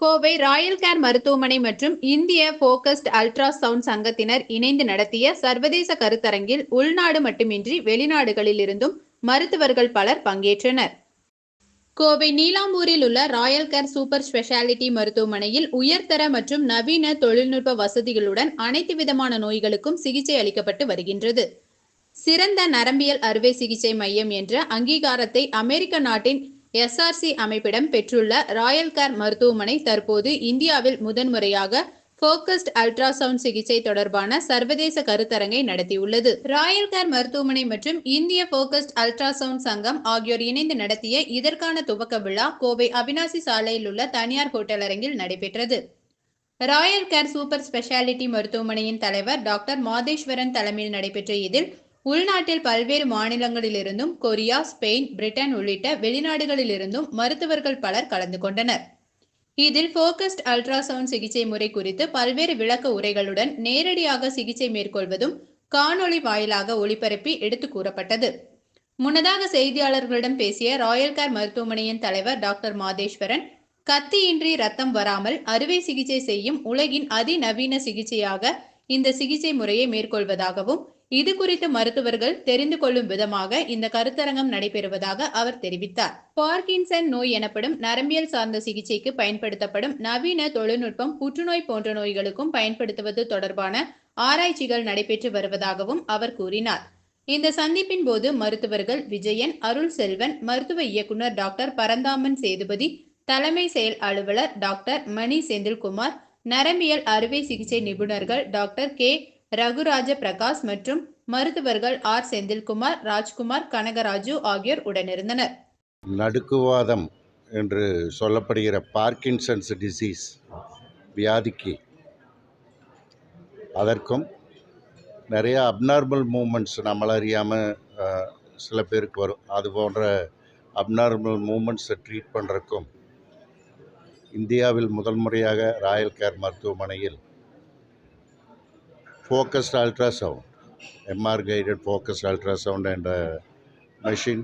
Kovai Royal care மருத்துவமனை மற்றும் இந்திய போக்கஸ்ட் அல்ட்ரா சவுண்ட் சங்கத்தினர் இணைந்து நடத்திய சர்வதேச கருத்தரங்கில் உள்நாடு மட்டுமின்றி வெளிநாடுகளிலிருந்தும் மருத்துவர்கள் பலர் பங்கேற்றனர். கோவை நீலாம்பூரில் உள்ள ராயல் கேர் சூப்பர் ஸ்பெஷாலிட்டி மருத்துவமனையில் உயர்தர மற்றும் நவீன தொழில்நுட்ப வசதிகளுடன் அனைத்து விதமான நோய்களுக்கும் சிகிச்சை அளிக்கப்பட்டு வருகின்றது. சிறந்த நரம்பியல் அறுவை சிகிச்சை மையம் என்ற அங்கீகாரத்தை அமெரிக்க நாட்டின் எஸ்ஆர்சி அமைப்பிடம் பெற்றுள்ள ராயல் கேர் மருத்துவமனை தற்போது இந்தியாவில் முதன்முறையாக போக்கஸ்ட் அல்ட்ராசவுண்ட் சிகிச்சை தொடர்பான சர்வதேச கருத்தரங்கை நடத்தியுள்ளது. ராயல் கேர் மருத்துவமனை மற்றும் இந்திய போக்கஸ்ட் அல்ட்ராசவுண்ட் சங்கம் ஆகியோர் இணைந்து நடத்திய இதற்கான துவக்க விழா கோவை அவினாசி சாலையில் உள்ள தனியார் ஹோட்டல் அரங்கில் நடைபெற்றது. ராயல் கேர் சூப்பர் ஸ்பெஷாலிட்டி மருத்துவமனையின் தலைவர் டாக்டர் மாதேஸ்வரன் தலைமையில் நடைபெற்ற இதில் உள்நாட்டில் பல்வேறு மாநிலங்களிலிருந்தும் கொரியா ஸ்பெயின் பிரிட்டன் உள்ளிட்ட வெளிநாடுகளிலிருந்தும் மருத்துவர்கள் பலர் கலந்து கொண்டனர். இதில் போக்கஸ்ட் அல்ட்ராசவுண்ட் சிகிச்சை முறை குறித்து பல்வேறு விளக்க உரைகளுடன் நேரடியாக சிகிச்சை மேற்கொள்வதும் காணொளி வாயிலாக ஒளிபரப்பி எடுத்து கூறப்பட்டது. முன்னதாக செய்தியாளர்களிடம் பேசிய ராயல் கேர் மருத்துவமனையின் தலைவர் டாக்டர் மாதேஸ்வரன் கத்தியின்றி ரத்தம் வராமல் அறுவை சிகிச்சை செய்யும் உலகின் அதிநவீன சிகிச்சையாக இந்த சிகிச்சை முறையை மேற்கொள்வதாகவும் இது குறித்து மருத்துவர்கள் தெரிந்து கொள்ளும் விதமாக இந்த கருத்தரங்கம் நடைபெறுவதாக அவர் தெரிவித்தார். பார்க்கின்சன் நோய் எனப்படும் நரம்பியல் சார்ந்த சிகிச்சைக்கு பயன்படுத்தப்படும் நவீன தொழில்நுட்பம் புற்றுநோய் போன்ற நோய்களுக்கும் பயன்படுத்துவது தொடர்பான ஆராய்ச்சிகள் நடைபெற்று வருவதாகவும் அவர் கூறினார். இந்த சந்திப்பின் போது மருத்துவர்கள் விஜயன் அருள் செல்வன் மருத்துவ இயக்குனர் டாக்டர் பரந்தாமன் சேதுபதி தலைமை செயல் அலுவலர் டாக்டர் மணி செந்தில்குமார் நரம்பியல் அறுவை சிகிச்சை நிபுணர்கள் டாக்டர் கே. ரகுராஜ பிரகாஷ் மற்றும் மருத்துவர்கள் ஆர் செந்தில்குமார் ராஜ்குமார் கனகராஜு ஆகியோர் உடனிருந்தனர். நடுக்குவாதம் என்று சொல்லப்படுகிற பார்க்கின்சன்ஸ் டிசீஸ் வியாதிக்கு அதற்கும் நிறைய அப்நார்மல் மூமெண்ட்ஸ் நம்மள அறியாமல் சில பேருக்கு வரும். அது போன்ற அப்நார்மல் மூமெண்ட்ஸை ட்ரீட் பண்ணுறக்கும் இந்தியாவில் முதல் முறையாக ராயல் கேர் மருத்துவமனையில் focused ultrasound. MR guided focused ultrasound என்ற மெஷின்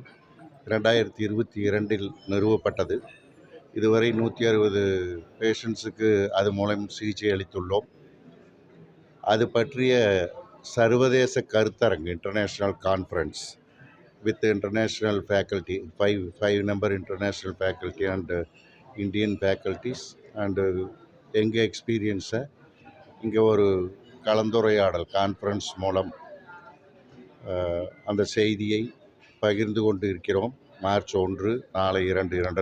ரெண்டாயிரத்தி இருபத்தி இரண்டில் நிறுவப்பட்டது. இதுவரை நூற்றி அறுபது பேஷண்ட்ஸுக்கு அது மூலம் சிகிச்சை அளித்துள்ளோம். அது பற்றிய சர்வதேச கருத்தரங்கு international conference with international faculty five five number international faculty and Indian faculties and எங்கள் எக்ஸ்பீரியன்ஸை இங்கே ஒரு கலந்துரையாடல் கான்ஃபரன்ஸ் மூலம் அந்த செய்தியை பகிர்ந்து கொண்டு இருக்கிறோம். மார்ச் ஒன்று நாளை இரண்டு இரண்டு